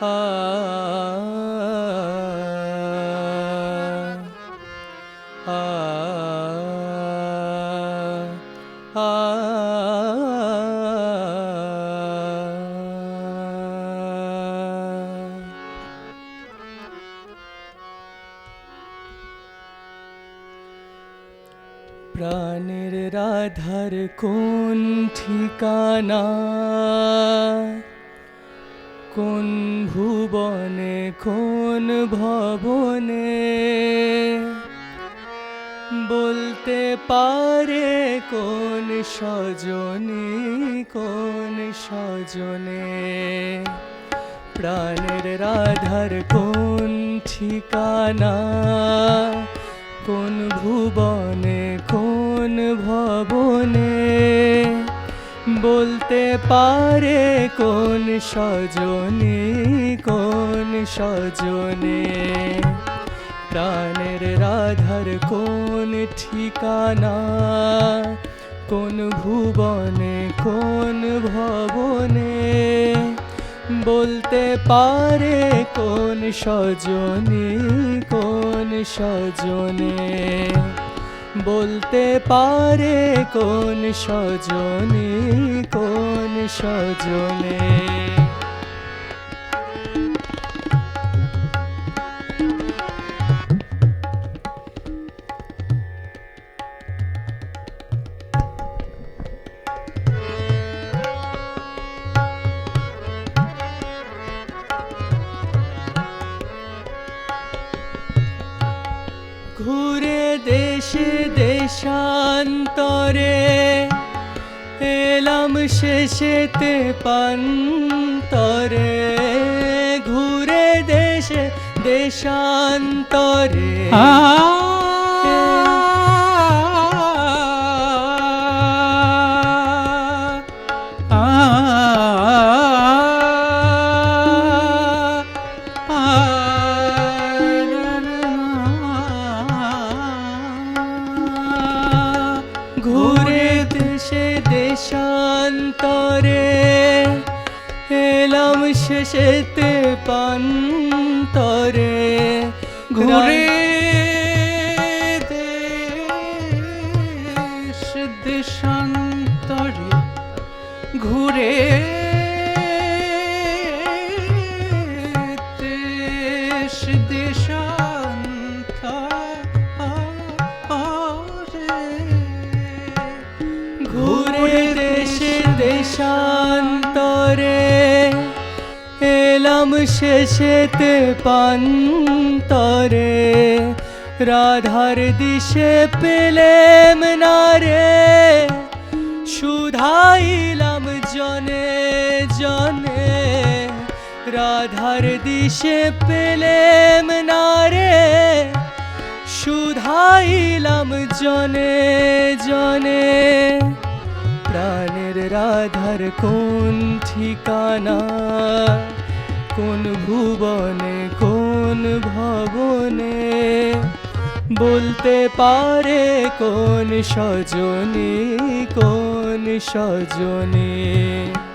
প্রাণের রাধার কোন ঠিকানা? কোন ভুবনে, কোন ভবনে? বলতে পারে কোন সজনে কোন সজনে? প্রাণের রাধার কোন ঠিকানা? কোন ভুবনে, কোন ভবনে? বলতে পারে কোন সজনে কোন সজনে প্রাণের রাধার কোন ঠিকানা? কোন ভুবনে, কোন ভবনে? বলতে পারে কোন সজনে কোন সজনে বলতে পারে কোন সজনে কোন সজনে ঘুরে দেশে দেশান্তরে। এলাম শেষেতে পান্তরে ঘুরে দেশে দেশান্তরে। ঘুরে দেশান্তরে এলাম শেষেতে পান্তরে ঘুরে দেশ দেশান্তরে ঘুরে দেশ দেশান্তরে দেশান্তরে এলাম শেষেতে পান্তরে রাধার দিশে পেলেম না রে, শুধাইলাম জনে জনে। রাধার দিশে পেলেম না রে, শুধাইলাম জনে জনে। প্রাণের রাধার কোন ঠিকানা? কোন ভুবনে কোন ভবনে? বলতে পারে কোন সজনে কোন সজনে?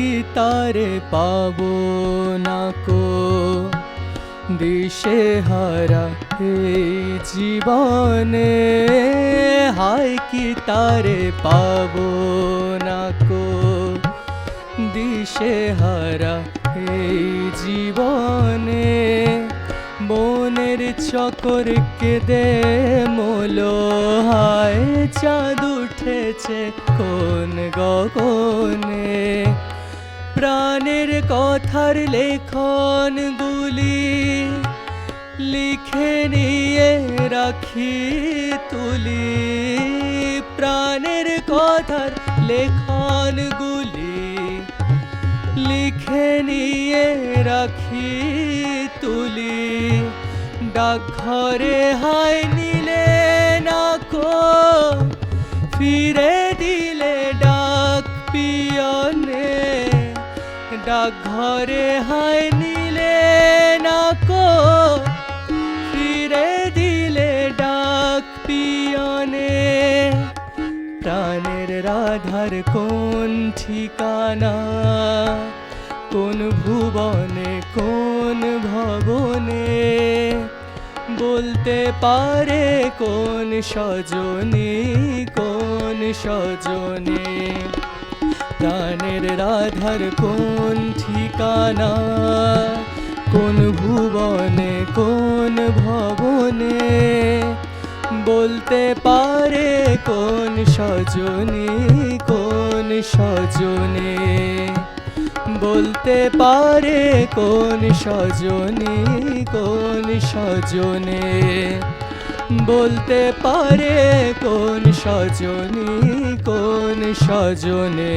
কি তারে পাবো না কো। দিশে হারা এই জীবনে, হায় কি তারে পাব না কো। দিশে হারা এই জীবনে, মনের চকর কেঁদে মোলো হায়, চাঁদ উঠেছে কোন গগনে। প্রাণের কথার লেখন গুলি লিখে নিয়ে রাখি তুলি। প্রাণের কথার লেখন গুলি লিখে নিয়ে রাখি তুলি। ডাকঘরে হায় নিলে না কো ফিরে দিলে ডাক পিয়নে। ডাকঘরে হয় নিলে না কো ফিরে দিলে ডাক পিয়নে। প্রাণের রাধার কোন ঠিকানা, কোন ভুবনে, কোন ভবনে? বলতে পারে কোন সজনে কোন সজনে। প্রাণের রাধার কোন ঠিকানা? কোন ভুবনে, কোন ভবনে? বলতে পারে কোন সজনে কোন সজনে? বলতে পারে কোন সজনে কোন সজনে? বলতে পারে কোন সজনে কোন সজনে?